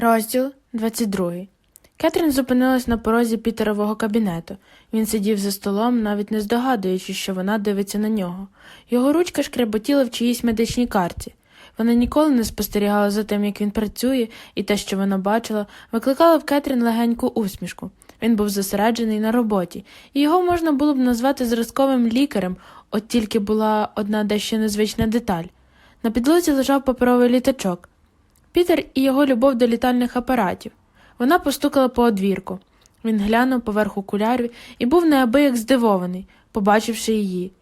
Розділ 22. Кетрін зупинилась на порозі Пітерового кабінету. Він сидів за столом, навіть не здогадуючи, що вона дивиться на нього. Його ручка шкреботіла в чиїсь медичній карті. Вона ніколи не спостерігала за тим, як він працює, і те, що вона бачила, викликало в Кетрін легеньку усмішку. Він був зосереджений на роботі, і його можна було б назвати зразковим лікарем, от тільки була одна дещо незвична деталь. На підлозі лежав паперовий літачок. Пітер і його любов до літальних апаратів. Вона постукала по одвірку. Він глянув поверх окулярів і був неабияк здивований, побачивши її.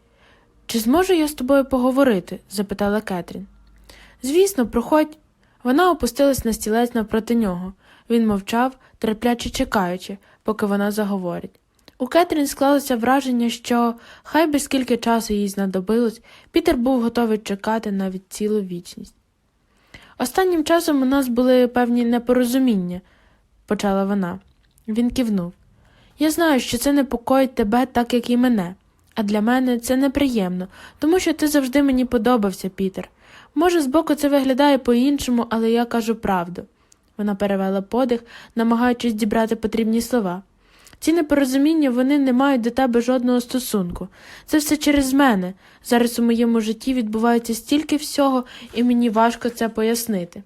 Чи зможу я з тобою поговорити? запитала Кетрін. Звісно, проходь. Вона опустилась на стілець навпроти нього. Він мовчав, терпляче чекаючи, поки вона заговорить. У Кетрін склалося враження, що, хай би скільки часу їй знадобилось, Пітер був готовий чекати навіть цілу вічність. Останнім часом у нас були певні непорозуміння, почала вона. Він кивнув. Я знаю, що це непокоїть тебе так, як і мене, а для мене це неприємно, тому що ти завжди мені подобався, Пітер. Може, збоку це виглядає по-іншому, але я кажу правду. Вона перевела подих, намагаючись дібрати потрібні слова. Ці непорозуміння вони не мають до тебе жодного стосунку. Це все через мене. Зараз у моєму житті відбувається стільки всього, і мені важко це пояснити.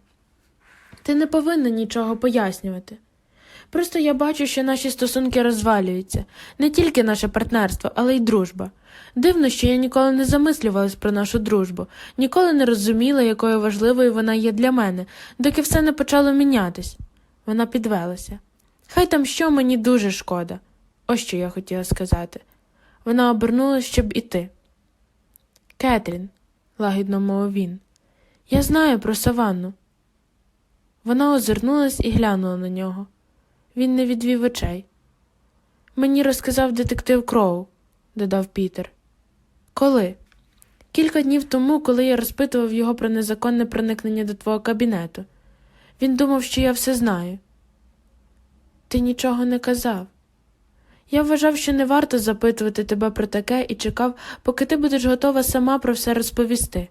Ти не повинна нічого пояснювати. Просто я бачу, що наші стосунки розвалюються, не тільки наше партнерство, але й дружба. Дивно, що я ніколи не замислювалась про нашу дружбу, ніколи не розуміла, якою важливою вона є для мене, доки все не почало мінятись. Вона підвелася. Хай там що мені дуже шкода. Ось що я хотіла сказати. Вона обернулась, щоб іти. Кетрін, лагідно мовив він, я знаю про саванну. Вона озирнулась і глянула на нього. Він не відвів очей. Мені розказав детектив Кроу, додав Пітер. Коли? Кілька днів тому, коли я розпитував його про незаконне проникнення до твого кабінету. Він думав, що я все знаю. Ти нічого не казав. Я вважав, що не варто запитувати тебе про таке і чекав, поки ти будеш готова сама про все розповісти.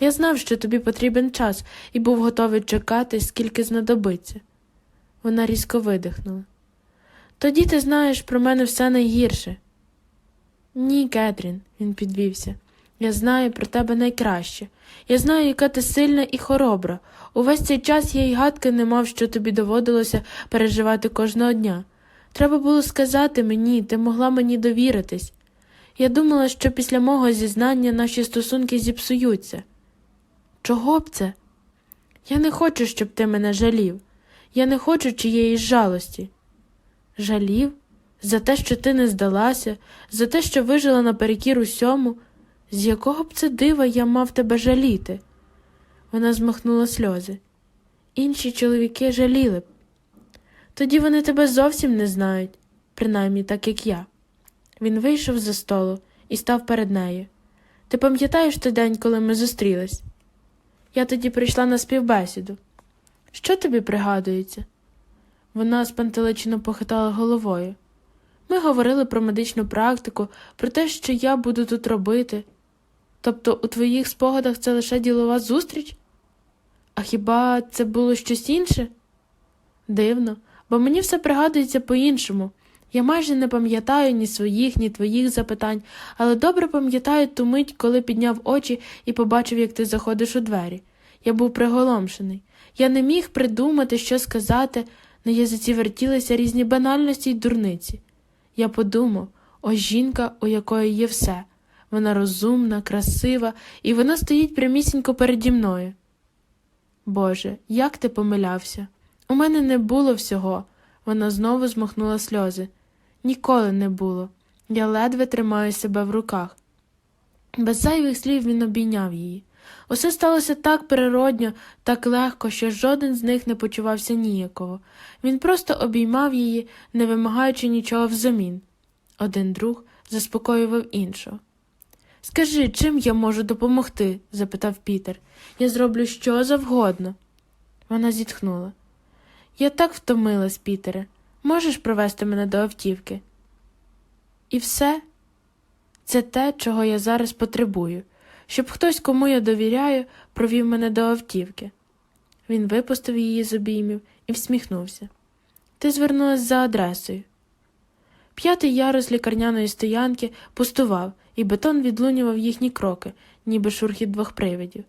Я знав, що тобі потрібен час, і був готовий чекати, скільки знадобиться. Вона різко видихнула. Тоді ти знаєш про мене все найгірше. Ні, Кетрін, він підвівся. Я знаю про тебе найкраще. Я знаю, яка ти сильна і хоробра. Увесь цей час я й гадки не мав, що тобі доводилося переживати кожного дня. Треба було сказати мені, ти могла мені довіритись. Я думала, що після мого зізнання наші стосунки зіпсуються. Чого б це? Я не хочу, щоб ти мене жалів. Я не хочу чиєїсь жалості. Жалів? За те, що ти не здалася, за те, що вижила наперекір усьому, з якого б це дива я мав тебе жаліти? Вона змахнула сльози. Інші чоловіки жаліли б. Тоді вони тебе зовсім не знають, принаймні так, як я. Він вийшов за столу і став перед нею. Ти пам'ятаєш той день, коли ми зустрілись? Я тоді прийшла на співбесіду. Що тобі пригадується? Вона спантеличено похитала головою. Ми говорили про медичну практику, про те, що я буду тут робити. Тобто у твоїх спогадах це лише ділова зустріч? А хіба це було щось інше? Дивно, бо мені все пригадується по-іншому. Я майже не пам'ятаю ні своїх, ні твоїх запитань, але добре пам'ятаю ту мить, коли підняв очі і побачив, як ти заходиш у двері. Я був приголомшений. Я не міг придумати, що сказати, на язиці вертілися різні банальності й дурниці. Я подумав, ось жінка, у якої є все. Вона розумна, красива, і вона стоїть прямісінько переді мною. Боже, як ти помилявся? У мене не було всього. Вона знову змахнула сльози. Ніколи не було. Я ледве тримаю себе в руках. Без зайвих слів він обійняв її. Усе сталося так природньо, так легко, що жоден з них не почувався ніяково. Він просто обіймав її, не вимагаючи нічого взамін. Один друг заспокоював іншого. Скажи, чим я можу допомогти? запитав Пітер. Я зроблю що завгодно. Вона зітхнула. Я так втомилась, Пітере. Можеш провести мене до автівки? І все це те, чого я зараз потребую, щоб хтось, кому я довіряю, провів мене до автівки. Він випустив її з обіймів і всміхнувся. Ти звернулась за адресою. П'ятий ярус лікарняної стоянки пустував, і бетон відлунював їхні кроки, ніби шурхіт двох привидів.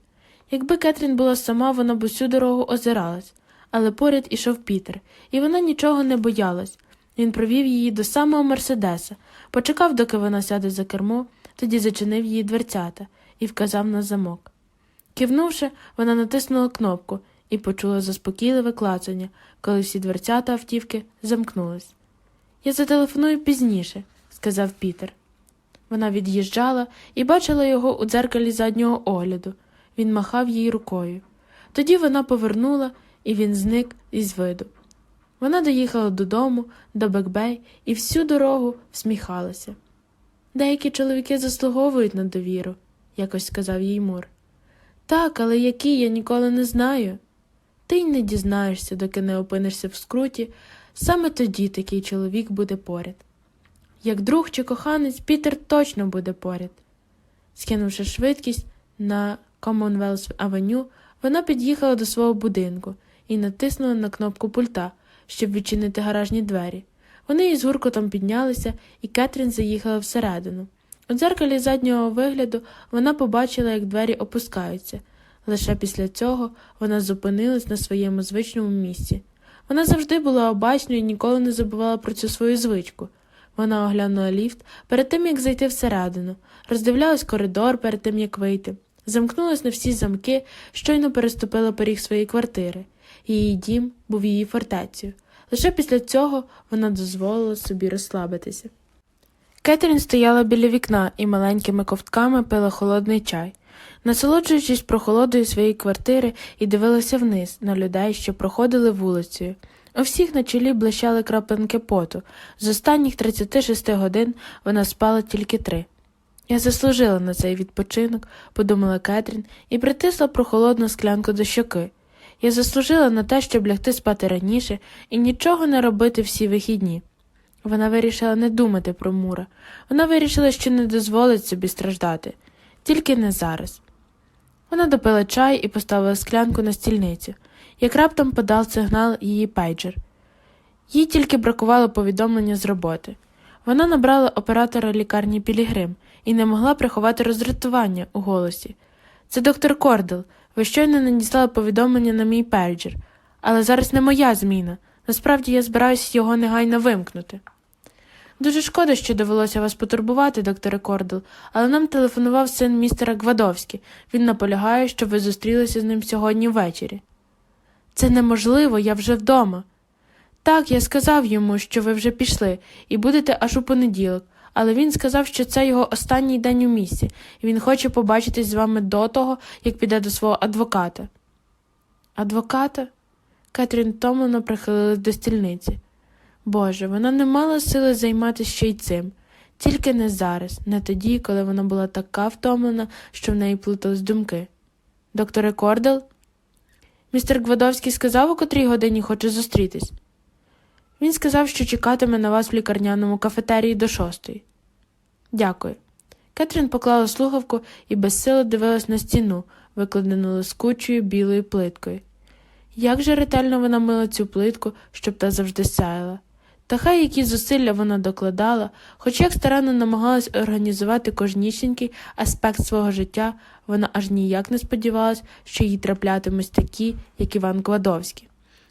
Якби Кетрін була сама, вона б усю дорогу озиралась, але поряд ішов Пітер, і вона нічого не боялась. Він провів її до самого Мерседеса, почекав, доки вона сяде за кермо, тоді зачинив її дверцята і вказав на замок. Кивнувши, вона натиснула кнопку і почула заспокійливе клацання, коли всі дверцята автівки замкнулись. Я зателефоную пізніше, сказав Пітер. Вона від'їжджала і бачила його у дзеркалі заднього огляду. Він махав їй рукою. Тоді вона повернула, і він зник із виду. Вона доїхала додому, до Бекбей, і всю дорогу всміхалася. Деякі чоловіки заслуговують на довіру, якось сказав їй Мур. Так, але які я ніколи не знаю. Ти й не дізнаєшся, доки не опинишся в скруті, саме тоді такий чоловік буде поряд. Як друг чи коханець, Пітер точно буде поряд. Скинувши швидкість на Commonwealth Авеню, вона під'їхала до свого будинку і натиснула на кнопку пульта, щоб відчинити гаражні двері. Вони із гуркотом піднялися, і Кетрін заїхала всередину. У дзеркалі заднього вигляду вона побачила, як двері опускаються. Лише після цього вона зупинилась на своєму звичному місці. Вона завжди була обачною і ніколи не забувала про цю свою звичку. Вона оглянула ліфт перед тим, як зайти всередину, роздивлялась коридор перед тим, як вийти, замкнулась на всі замки, щойно переступила поріг своєї квартири. Її дім був її фортецею. Лише після цього вона дозволила собі розслабитися. Кетрін стояла біля вікна і маленькими ковтками пила холодний чай, насолоджуючись прохолодою своєї квартири і дивилася вниз на людей, що проходили вулицею. У всіх на чолі блищали крапинки поту. З останніх 36 годин вона спала тільки три. Я заслужила на цей відпочинок, подумала Кетрін і притисла прохолодну склянку до щоки. Я заслужила на те, щоб лягти спати раніше і нічого не робити всі вихідні. Вона вирішила не думати про Мура. Вона вирішила, що не дозволить собі страждати, тільки не зараз. Вона допила чай і поставила склянку на стільницю, як раптом подав сигнал її пейджер. Їй тільки бракувало повідомлення з роботи. Вона набрала оператора лікарні Пілігрим і не могла приховати роздратування у голосі. Це доктор Кордел. Ви щойно надіслали повідомлення на мій пейджер, але зараз не моя зміна. Насправді я збираюся його негайно вимкнути. Дуже шкода, що довелося вас потурбувати, докторе Кордел, але нам телефонував син містера Гвадовський. Він наполягає, щоб ви зустрілися з ним сьогодні ввечері. Це неможливо, я вже вдома. Так, я сказав йому, що ви вже пішли, і будете аж у понеділок, але він сказав, що це його останній день у місті, і він хоче побачитись з вами до того, як піде до свого адвоката. Адвоката? Кетрін втомлено прихилилась до стільниці. Боже, вона не мала сили займатися ще й цим, тільки не зараз, не тоді, коли вона була така втомлена, що в неї плутались думки. Докторе Кордел? Містер Гвадовський сказав, у котрій годині хоче зустрітись. Він сказав, що чекатиме на вас в лікарняному кафетерії до шостої. Дякую. Кетрін поклала слухавку і безсило дивилась на стіну, викладену лискучою білою плиткою. Як же ретельно вона мила цю плитку, щоб та завжди сяяла. Та хай які зусилля вона докладала, хоч як старанно намагалась організувати кожнісінький аспект свого життя, вона аж ніяк не сподівалась, що їй траплятимуть такі, як Іван Кладовський.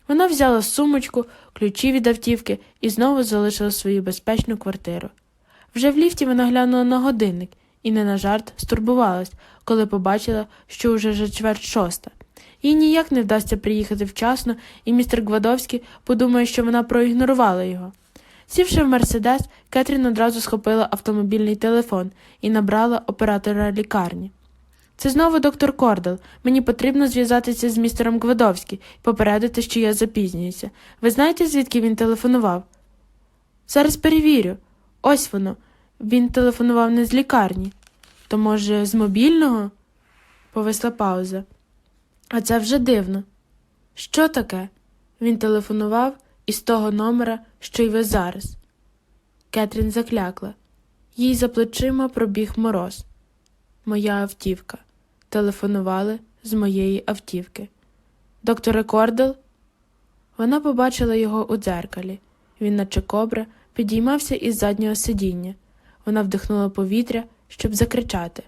Вона взяла сумочку, ключі від автівки і знову залишила свою безпечну квартиру. Вже в ліфті вона глянула на годинник і не на жарт стурбувалась, коли побачила, що уже вже чверть шоста. Їй ніяк не вдасться приїхати вчасно, і містер Гвадовський подумає, що вона проігнорувала його. Сівши в Мерседес, Кетрін одразу схопила автомобільний телефон і набрала оператора лікарні. Це знову доктор Кордел. Мені потрібно зв'язатися з містером Гвадовським і попередити, що я запізнююся. Ви знаєте, звідки він телефонував? Зараз перевірю. Ось воно. Він телефонував не з лікарні. То, може, з мобільного? Повисла пауза. А це вже дивно. Що таке? Він телефонував із того номера, що й ви зараз. Кетрін заклякла. Їй за плечима пробіг мороз. Моя автівка. Телефонували з моєї автівки. Докторе Кордел? Вона побачила його у дзеркалі. Він, наче кобра, підіймався із заднього сидіння. Вона вдихнула повітря, щоб закричати,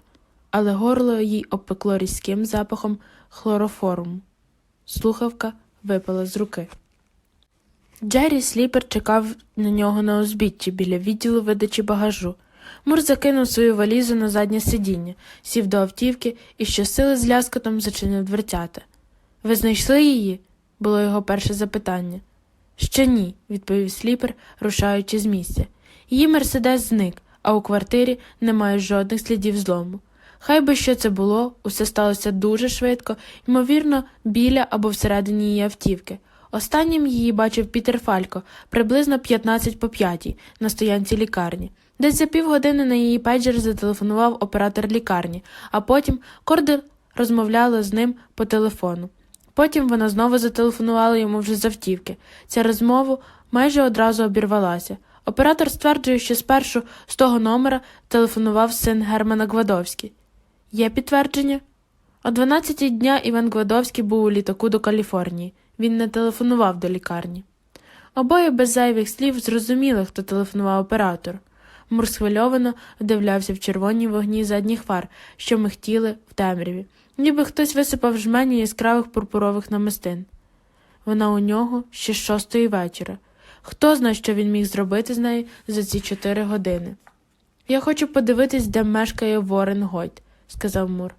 але горло їй обпекло різким запахом хлороформу. Слухавка випала з руки. Джері Сліпер чекав на нього на узбіччі біля відділу видачі багажу. Мур закинув свою валізу на заднє сидіння, сів до автівки і щосили з ляскотом зачинив дверцята. Ви знайшли її? було його перше запитання. Ще ні, відповів сліпер, рушаючи з місця. Її мерседес зник, а у квартирі немає жодних слідів злому. Хай би що це було, усе сталося дуже швидко, ймовірно, біля або всередині її автівки. Останнім її бачив Пітер Фалько приблизно 15 по 5 на стоянці лікарні. Десь за півгодини на її пейджер зателефонував оператор лікарні, а потім Кордел розмовляла з ним по телефону. Потім вона знову зателефонувала йому вже з автівки. Ця розмова майже одразу обірвалася. Оператор стверджує, що спершу з того номера телефонував син Германа Гвадовський. Є підтвердження? О 12 дня Іван Гвадовський був у літаку до Каліфорнії. Він не телефонував до лікарні. Обоє без зайвих слів зрозуміли, хто телефонував оператору. Мур схвильовано вдивлявся в червоні вогні задніх фар, що михтіли в темряві, ніби хтось висипав жменю яскравих пурпурових намистин. Вона у нього ще з шостої вечора. Хто знає, що він міг зробити з нею за ці чотири години? Я хочу подивитись, де мешкає Ворен Гойт, сказав Мур.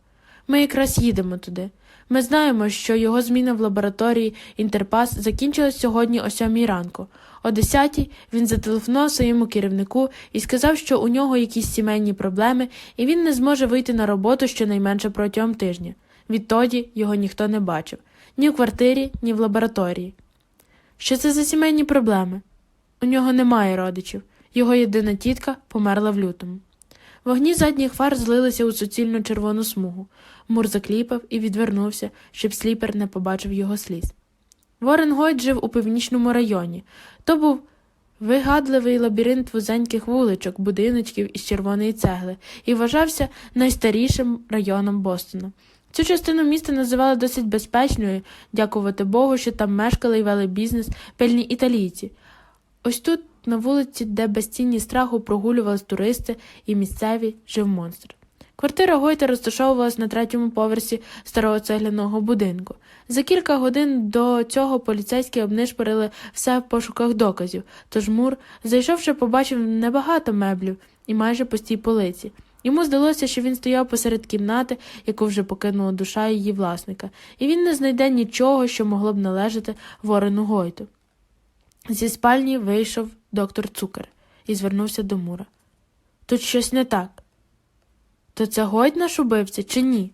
Ми якраз їдемо туди. Ми знаємо, що його зміна в лабораторії Інтерпас закінчилась сьогодні о сьомій ранку. О десятій він зателефонував своєму керівнику і сказав, що у нього якісь сімейні проблеми, і він не зможе вийти на роботу щонайменше протягом тижня. Відтоді його ніхто не бачив ні в квартирі, ні в лабораторії. Що це за сімейні проблеми? У нього немає родичів. Його єдина тітка померла в лютому. Вогні задніх фар злилися у суцільну червону смугу. Мур закліпав і відвернувся, щоб сліпер не побачив його сліз. Ворен Гойт жив у північному районі. То був вигадливий лабіринт вузеньких вуличок, будиночків із червоної цегли і вважався найстарішим районом Бостона. Цю частину міста називали досить безпечною, дякувати Богу, що там мешкали і вели бізнес пильні італійці. Ось тут, на вулиці, де без тіні страху прогулювались туристи і місцеві, жив монстр. Квартира Гойта розташовувалась на третьому поверсі старого цегляного будинку. За кілька годин до цього поліцейські обнишпорили все в пошуках доказів, тож Мур, зайшовши, побачив небагато меблів і майже пусті полиці. Йому здалося, що він стояв посеред кімнати, яку вже покинула душа її власника, і він не знайде нічого, що могло б належати Ворену Гойту. Зі спальні вийшов доктор Цукер і звернувся до Мура. Тут щось не так. То це Гойт наш убивця чи ні?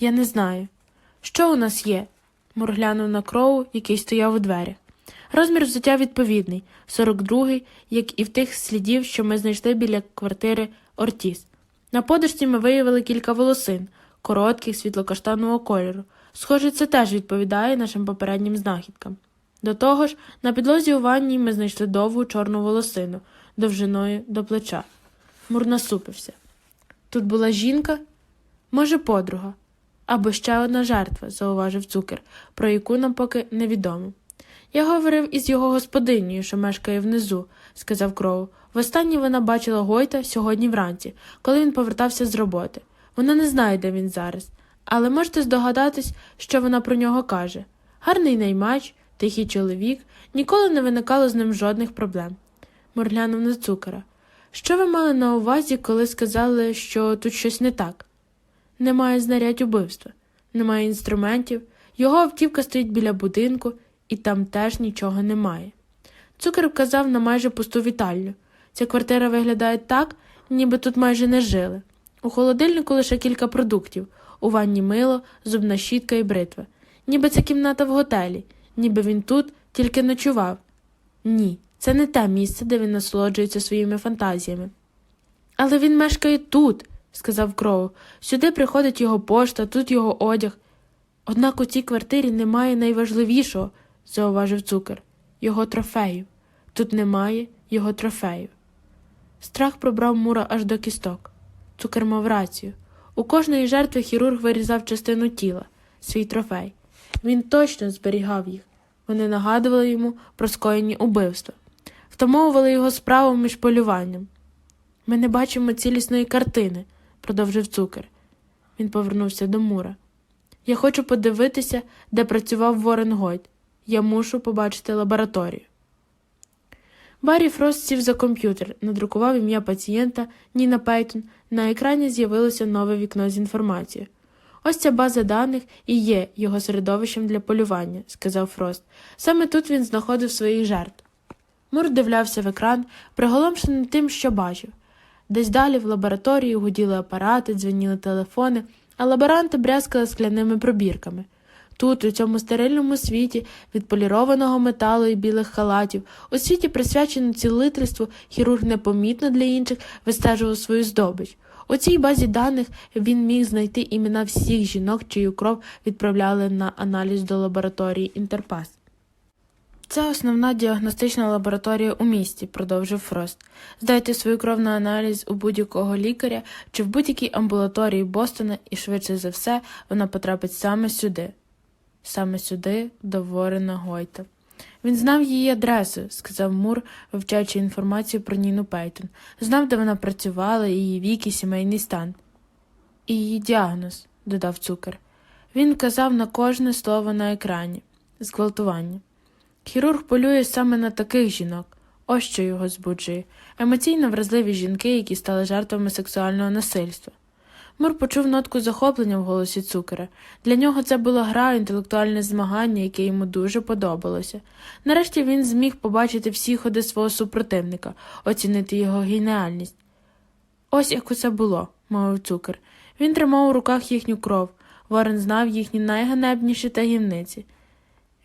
Я не знаю. Що у нас є? Мур глянув на кроу, який стояв у дверях. Розмір взуття відповідний 42-й, як і в тих слідів, що ми знайшли біля квартири Ортіс. На подушці ми виявили кілька волосин, коротких світлокаштанового кольору. Схоже, це теж відповідає нашим попереднім знахідкам. До того ж, на підлозі у ванні ми знайшли довгу чорну волосину, довжиною до плеча. Мур насупився. Тут була жінка, може, подруга, або ще одна жертва, зауважив цукер, про яку нам поки невідомо. Я говорив із його господинею, що мешкає внизу, сказав Кроу. Востаннє вона бачила Гойта сьогодні вранці, коли він повертався з роботи. Вона не знає, де він зараз, але можете здогадатись, що вона про нього каже. Гарний наймач, тихий чоловік, ніколи не виникало з ним жодних проблем. Мур глянув на цукера. Що ви мали на увазі, коли сказали, що тут щось не так? Немає знарядь убивства, немає інструментів, його автівка стоїть біля будинку, і там теж нічого немає. Цукер вказав на майже пусту вітальню. Ця квартира виглядає так, ніби тут майже не жили. У холодильнику лише кілька продуктів, у ванні мило, зубна щітка і бритва. Ніби це кімната в готелі, ніби він тут тільки ночував. Ні, це не те місце, де він насолоджується своїми фантазіями. Але він мешкає тут, сказав Кроу. Сюди приходить його пошта, тут його одяг. Однак у цій квартирі немає найважливішого, зауважив цукер, його трофеїв. Тут немає його трофеїв. Страх пробрав мура аж до кісток. Цукер мав рацію. У кожної жертви хірург вирізав частину тіла, свій трофей. Він точно зберігав їх. Вони нагадували йому про скоєні убивства, втамовували його справу між полюванням. Ми не бачимо цілісної картини, продовжив цукер. Він повернувся до Мура. Я хочу подивитися, де працював Ворен Гойд. Я мушу побачити лабораторію. Баррі Фрост сів за комп'ютер, надрукував ім'я пацієнта Ніна Пейтон. На екрані з'явилося нове вікно з інформацією. Ось ця база даних і є його середовищем для полювання, сказав Фрост. Саме тут він знаходив своїх жертв. Мур дивлявся в екран, приголомшений тим, що бачив. Десь далі в лабораторії гуділи апарати, дзвеніли телефони, а лаборанти брязкали скляними пробірками. Тут, у цьому стерильному світі, від полірованого металу і білих халатів, у світі, присвяченому цілительству, хірург непомітно для інших вистежував свою здобич. У цій базі даних він міг знайти імена всіх жінок, чию кров відправляли на аналіз до лабораторії Інтерпас. Це основна діагностична лабораторія у місті, продовжив Фрост. Здайте свою кров на аналіз у будь-якого лікаря чи в будь-якій амбулаторії Бостона, і швидше за все вона потрапить саме сюди. Саме сюди, до Ворена Гойта. Він знав її адресу, сказав Мур, вивчаючи інформацію про Ніну Пейтон. Знав, де вона працювала, її вік і сімейний стан. І її діагноз, додав цукер. Він казав на кожне слово на екрані зґвалтування. Хірург полює саме на таких жінок. Ось що його збуджує емоційно вразливі жінки, які стали жертвами сексуального насильства. Мур почув нотку захоплення в голосі цукера. Для нього це була гра, інтелектуальне змагання, яке йому дуже подобалося. Нарешті він зміг побачити всі ходи свого супротивника, оцінити його геніальність. Ось як усе було, мовив цукер. Він тримав у руках їхню кров. Ворен знав їхні найганебніші таємниці.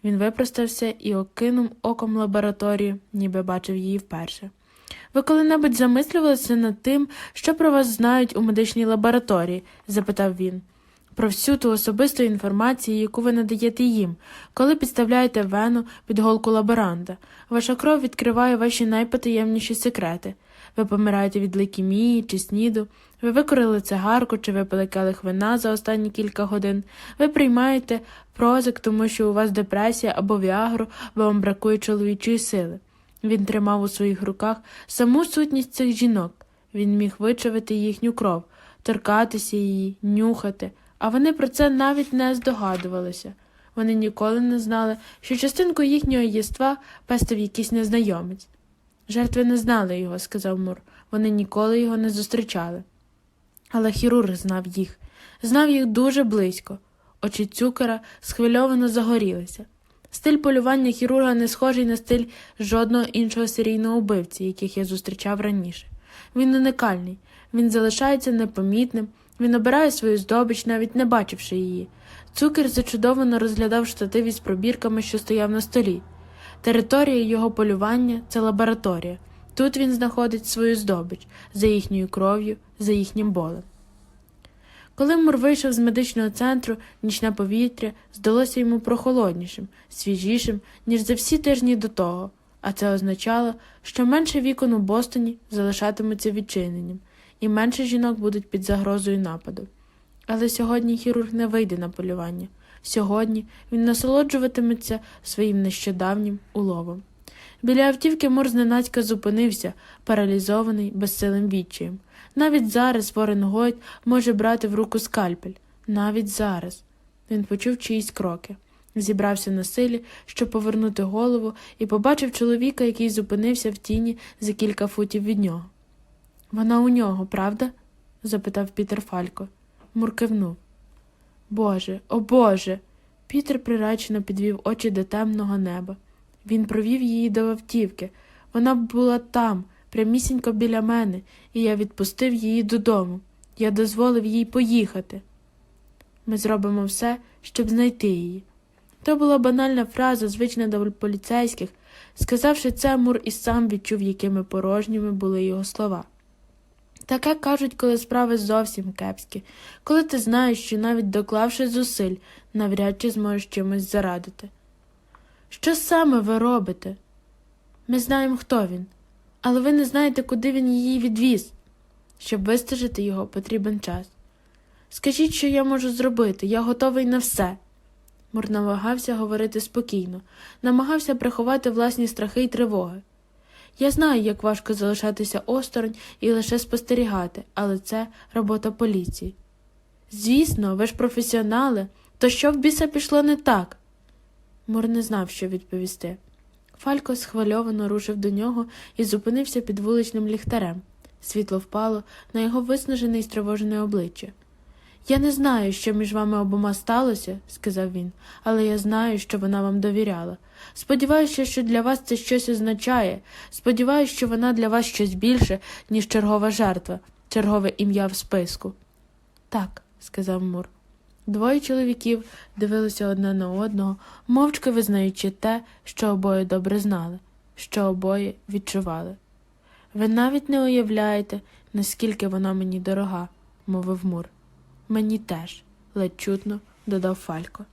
Він випростався і окинув оком лабораторію, ніби бачив її вперше. Ви коли-небудь замислювалися над тим, що про вас знають у медичній лабораторії? запитав він. Про всю ту особисту інформацію, яку ви надаєте їм, коли підставляєте вену під голку лаборанта. Ваша кров відкриває ваші найпотаємніші секрети. Ви помираєте від лейкемії чи сніду, ви викорили цигарку чи випили келих вина за останні кілька годин, ви приймаєте прозик, тому що у вас депресія або віагру, бо вам бракує чоловічої сили. Він тримав у своїх руках саму сутність цих жінок. Він міг вичавити їхню кров, торкатися її, нюхати, а вони про це навіть не здогадувалися. Вони ніколи не знали, що частинку їхнього єства пестив якийсь незнайомець. Жертви не знали його, сказав Мур. Вони ніколи його не зустрічали. Але хірург знав їх, знав їх дуже близько. Очі цукера схвильовано загорілися. Стиль полювання хірурга не схожий на стиль жодного іншого серійного убивці, яких я зустрічав раніше. Він уникальний, він залишається непомітним, він обирає свою здобич, навіть не бачивши її. Цукер зачудовано розглядав штатив із пробірками, що стояв на столі. Територія його полювання це лабораторія. Тут він знаходить свою здобич за їхньою кров'ю, за їхнім болем. Коли Мур вийшов з медичного центру, нічне повітря здалося йому прохолоднішим, свіжішим, ніж за всі тижні до того, а це означало, що менше вікон у Бостоні залишатимуться відчиненим, і менше жінок будуть під загрозою нападу. Але сьогодні хірург не вийде на полювання. Сьогодні він насолоджуватиметься своїм нещодавнім уловом. Біля автівки Мур зненацька зупинився, паралізований безсилим відчаєм. Навіть зараз Ворен Гойт може брати в руку скальпель. Навіть зараз. Він почув чиїсь кроки. Зібрався на силі, щоб повернути голову, і побачив чоловіка, який зупинився в тіні за кілька футів від нього. Вона у нього, правда? запитав Пітер Фалько. Мур кивнув. Боже, о Боже. Пітер приречено підвів очі до темного неба. Він провів її до автівки. Вона була там, прямісінько біля мене, і я відпустив її додому. Я дозволив їй поїхати. Ми зробимо все, щоб знайти її. То була банальна фраза, звична до поліцейських. Сказавши це, Мур і сам відчув, якими порожніми були його слова. Таке кажуть, коли справи зовсім кепські, коли ти знаєш, що навіть доклавши зусиль, навряд чи зможеш чимось зарадити. Що саме ви робите? Ми знаємо, хто він, але ви не знаєте, куди він її відвіз. Щоб вистежити його, потрібен час. Скажіть, що я можу зробити, я готовий на все. Мур намагався говорити спокійно, намагався приховати власні страхи й тривоги. Я знаю, як важко залишатися осторонь і лише спостерігати, але це робота поліції. Звісно, ви ж професіонали, то що в біса пішло не так? Мур не знав, що відповісти. Фалько схвильовано рушив до нього і зупинився під вуличним ліхтарем. Світло впало на його виснажене й стривожене обличчя. Я не знаю, що між вами обома сталося, сказав він, але я знаю, що вона вам довіряла. Сподіваюся, що для вас це щось означає. Сподіваюся, що вона для вас щось більше, ніж чергова жертва, чергове ім'я в списку. Так, сказав Мур. Двоє чоловіків дивилися одне на одного, мовчки визнаючи те, що обоє добре знали, що обоє відчували. Ви навіть не уявляєте, наскільки вона мені дорога, мовив Мур. Мені теж, ледь чутно, додав Фалько.